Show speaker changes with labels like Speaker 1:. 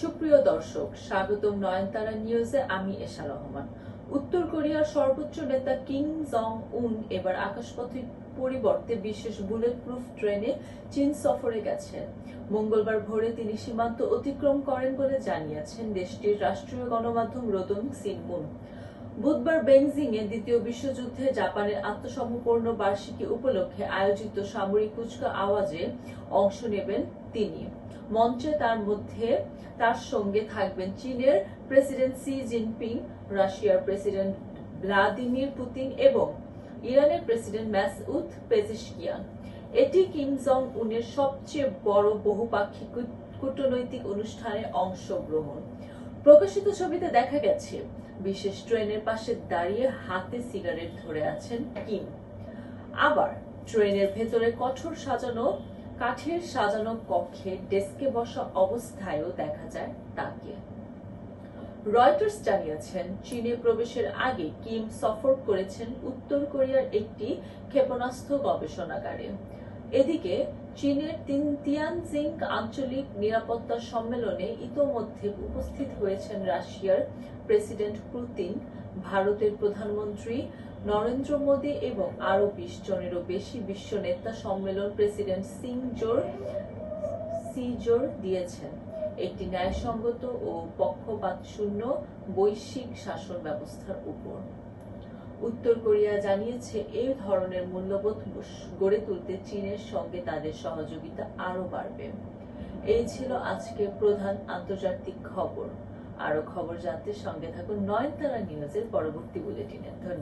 Speaker 1: সুপ্রিয় দর্শক, স্বাগতম নয়নতারা নিউজে আমি এশা রহমান। উত্তর কোরিয়ার সর্বোচ্চ নেতা কিং জং উন এবার আকাশপথে পরিবর্তে বিশেষ বুলেট প্রুফ ট্রেনে চীন সফরে গেছেন। মঙ্গলবার ভোরে তিনি সীমান্ত অতিক্রম করেন বলে জানিয়েছেন দেশটির রাষ্ট্রীয় গণমাধ্যম রোদন সিনমুন বুধবার বেইজিং এ দ্বিতীয় বিশ্বযুদ্ধে জাপানের আত্মসমর্পণ বার্ষিকী উপলক্ষে আয়োজিত সামরিক কুচকা আওয়াজে অংশ নেবেন তিনি। মঞ্চে তার মধ্যে তার সঙ্গে থাকবেন চীনের প্রেসিডেন্ট সি জিনপিং, রাশিয়ার প্রেসিডেন্ট ভ্লাদিমির পুতিন এবং ইরানের প্রেসিডেন্ট ম্যাসউদ পেজিশকিয়ান। এটি কিম জং উনের সবচেয়ে বড় বহুপাক্ষিক কূটনৈতিক অনুষ্ঠানে অংশগ্রহণ। প্রকাশিত ছবিতে দেখা গেছে, বিশেষ ট্রেনের পাশে দাঁড়িয়ে হাতে সিগারেট ধরে আছেন কিম। আবার ট্রেনের ভেতরে কঠোর সাজানো কাঠের সাজানো কক্ষে ডেস্কে বসা অবস্থায়ও দেখা যায় তাকে। রয়টার্স জানিয়েছেন, চীনে প্রবেশের আগে কিম সফর করেছেন উত্তর কোরিয়ার একটি ক্ষেপণাস্ত্র গবেষণাগারে। এদিকে, চীনের তিন তিয়ানজিং আঞ্চলিক নিরাপত্তা সম্মেলনে ইতোমধ্যে উপস্থিত হয়েছেন রাশিয়ার প্রেসিডেন্ট পুতিন ভারতের প্রধানমন্ত্রী নরেন্দ্র মোদী এবং আরও বিশ জনেরও বেশি বিশ্ব নেতা সম্মেলন প্রেসিডেন্ট সিং জোর, সি জোর দিয়েছেন। একটি ন্যায়সঙ্গত ও পক্ষপাত শূন্য বৈশ্বিক শাসন ব্যবস্থার উপর। উত্তর কোরিয়া জানিয়েছে, এই ধরনের মূল্যবোধ গড়ে তুলতে চীনের সঙ্গে তাদের সহযোগিতা আরও বাড়বে। এই ছিল আজকে প্রধান আন্তর্জাতিক খবর। আরও খবর জানতে সঙ্গে থাকুন নয়নতারা নিউজের পরবর্তী বুলেটিনে। ধন্যবাদ।